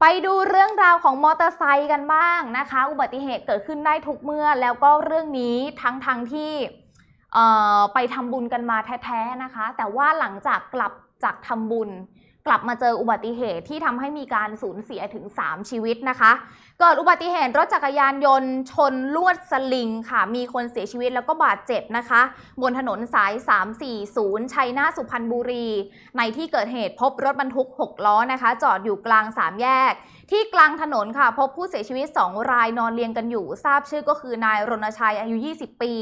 ไปดูเรื่องราวของมอเตอร์ไซค์กันบ้างนะคะ อุบัติเหตุเกิดขึ้นได้ทุกเมื่อ แล้วก็เรื่องนี้ทั้งทงที่ไปทำบุญกันมาแท้ๆนะคะ แต่ว่าหลังจากกลับจากทำบุญ กลับมาเจออุบัติเหตุที่ทำให้มีการสูญเสียถึง 3 ชีวิตนะคะ เกิดอุบัติเหตุรถจักรยานยนต์ ชนลวดสลิงค่ะ มีคนเสียชีวิตแล้วก็บาดเจ็บนะคะ บนถนนสาย 340 ชัยนาทสุพรรณบุรี ในที่เกิดเหตุพบรถบรรทุก 6 ล้อนะคะ จอดอยู่กลาง 3 แยก ที่กลางถนนค่ะพบผู้เสียชีวิต 2 รายนอนเรียงกันอยู่ ทราบชื่อก็คือนายรณชัยอายุ 20 ปี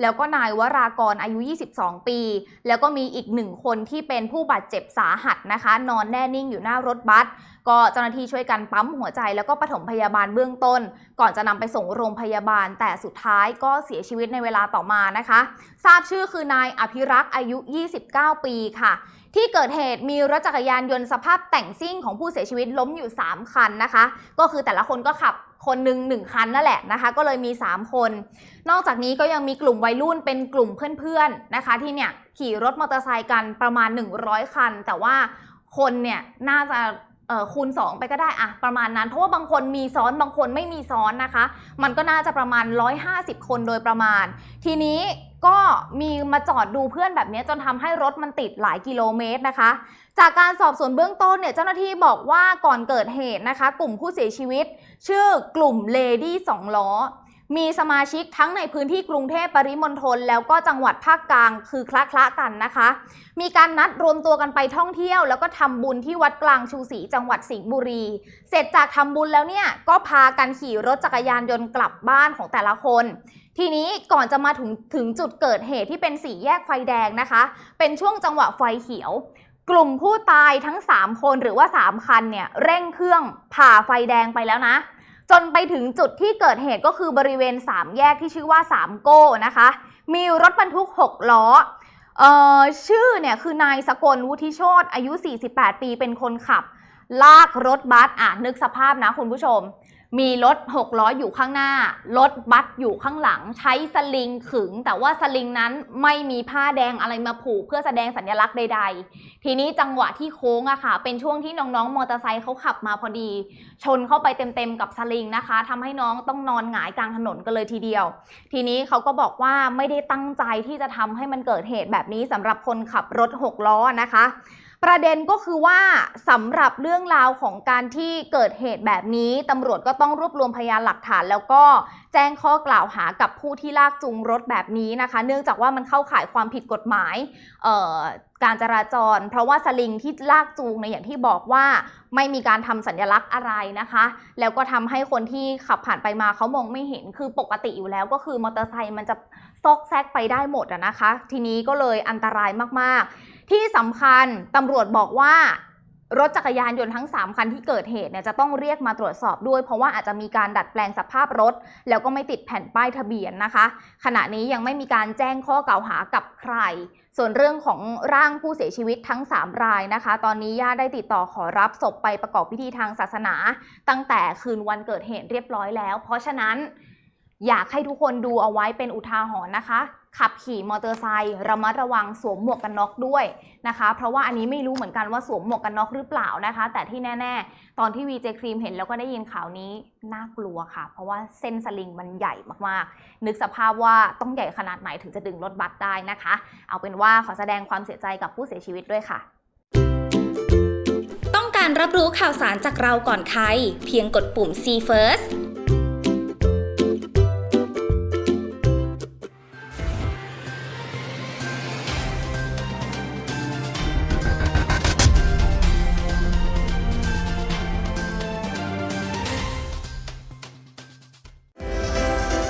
แล้วก็นายวรากรอายุ 22 ปี แล้วก็มีอีกหนึ่งคนที่เป็นผู้บาดเจ็บสาหัสนะคะนอนแน่นิ่งอยู่หน้ารถบัสก็เจ้าหน้าที่ช่วยกันปั๊มหัวใจแล้วก็ปฐมพยาบาลเบื้องต้น ก่อนจะนำไปส่งโรงพยาบาล แต่สุดท้ายก็เสียชีวิตในเวลาต่อมานะคะ ทราบชื่อคือนายอภิรักษ์อายุ 29 ปีค่ะ ที่เกิดเหตุมีรถจักรยานยนต์สภาพแต่งซิ่งของผู้เสียชีวิตล้มอยู่ 3 คันนะคะ ก็คือแต่ละคนก็ขับคนหนึ่งหนึ่งคันนั่นแหละนะคะ ก็เลยมี 3 คน นอกจากนี้ก็ยังมีกลุ่มวัยรุ่นเป็นกลุ่มเพื่อนๆนะคะ ที่เนี่ยขี่รถมอเตอร์ไซค์กันประมาณ 100 คัน แต่ว่า คนเนี่ยน่าจะคูณ 2 ไปก็ได้อะประมาณนั้น เพราะว่าบางคนมีซ้อนบางคนไม่มีซ้อนนะคะ มันก็น่าจะประมาณ 150 คนโดยประมาณ ทีนี้ก็มีมาจอดดูเพื่อนแบบนี้จนทำให้รถมันติดหลายกิโลเมตรนะคะ จากการสอบสวนเบื้องต้นเนี่ยเจ้าหน้าที่บอกว่าก่อนเกิดเหตุนะคะ กลุ่มผู้เสียชีวิต ชื่อกลุ่มเลดี้สองล้อ มีสมาชิกทั้งในพื้นที่กรุงเทพปริมณฑลแล้วก็จังหวัดภาคกลางคือคละคละๆกันนะคะ มีการนัดรวมตัวกันไปท่องเที่ยว แล้วก็ทำบุญที่วัดกลางชูศรีจังหวัดสิงห์บุรี เสร็จจากทำบุญแล้วเนี่ยก็พากันขี่รถจักรยานยนต์กลับบ้านของแต่ละคน ทีนี้ก่อนจะมาถึงถึงจุดเกิดเหตุที่เป็นสี่แยกไฟแดงนะคะ เป็นช่วงจังหวะไฟเขียวกลุ่มผู้ตายทั้ง 3 คนหรือว่า 3 คันเนี่ย เร่งเครื่องผ่าไฟแดงไปแล้วนะ จนไปถึงจุดที่เกิดเหตุก็คือบริเวณ 3 แยกที่ชื่อว่า 3 โก้นะคะ มีรถบรรทุก 6 ล้อเอ่อชื่อเนี่ยคือนายสกลวุฒิโชตอายุ 48 ปีเป็นคนขับ ลากรถบัสอะนึกสภาพนะคุณผู้ชม มีรถ6ล้ออยู่ข้างหน้า รถบัสอยู่ข้างหลัง ใช้สลิงขึง แต่ว่าสลิงนั้นไม่มีผ้าแดงอะไรมาผูกเพื่อแสดงสัญลักษณ์ใด ๆ ทีนี้จังหวะที่โค้งอะค่ะ เป็นช่วงที่น้องๆ มอเตอร์ไซค์เขาขับมาพอดี ชนเข้าไปเต็มๆ กับสลิงนะคะทำให้น้องต้องนอนหงายกลางถนนกันเลยทีเดียว ทีนี้เขาก็บอกว่าไม่ได้ตั้งใจที่จะทำให้มันเกิดเหตุแบบนี้สำหรับคนขับรถ6ล้อนะคะ ประเด็นก็คือว่าสำหรับเรื่องราวของการที่เกิดเหตุแบบนี้ตำรวจก็ต้องรวบรวมพยานหลักฐานแล้วก็ แจ้งข้อกล่าวหากับผู้ที่ลากจูงรถแบบนี้นะคะ เนื่องจากว่ามันเข้าข่ายความผิดกฎหมายการจราจร เพราะว่าสลิงที่ลากจูงในอย่างที่บอกว่าไม่มีการทำสัญลักษณ์อะไรนะคะ แล้วก็ทำให้คนที่ขับผ่านไปมาเขามองไม่เห็นคือปกติอยู่แล้วก็คือมอเตอร์ไซค์มันจะซอกแซกไปได้หมดอะนะคะ ทีนี้ก็เลยอันตรายมากๆ ที่สำคัญตำรวจบอกว่า รถจักรยานยนต์ทั้ง 3 คันที่เกิดเหตุเนี่ยจะต้องเรียกมาตรวจสอบด้วย เพราะว่าอาจจะมีการดัดแปลงสภาพรถ แล้วก็ไม่ติดแผ่นป้ายทะเบียนนะคะ ขณะนี้ยังไม่มีการแจ้งข้อกล่าวหากับใคร ส่วนเรื่องของร่างผู้เสียชีวิตทั้ง 3 รายนะคะ ตอนนี้ญาติได้ติดต่อขอรับศพไปประกอบพิธีทางศาสนา ตั้งแต่คืนวันเกิดเหตุเรียบร้อยแล้ว เพราะฉะนั้นอยากให้ทุกคนดูเอาไว้เป็นอุทาหรณ์นะคะ ขับขี่มอเตอร์ไซค์ระมัดระวังสวมหมวกกันน็อกด้วยนะคะ เพราะว่าอันนี้ไม่รู้เหมือนกันว่าสวมหมวกกันน็อกหรือเปล่านะคะ แต่ที่แน่ ๆ ตอนที่วีเจครีมเห็นแล้วก็ได้ยินข่าวนี้น่ากลัวค่ะ เพราะว่าเส้นสลิงมันใหญ่มากๆ นึกสภาพว่าต้องใหญ่ขนาดไหนถึงจะดึงรถบัสได้นะคะ เอาเป็นว่าขอแสดงความเสียใจกับผู้เสียชีวิตด้วยค่ะต้องการรับรู้ข่าวสารจากเราก่อนใคร เพียงกดปุ่ม See First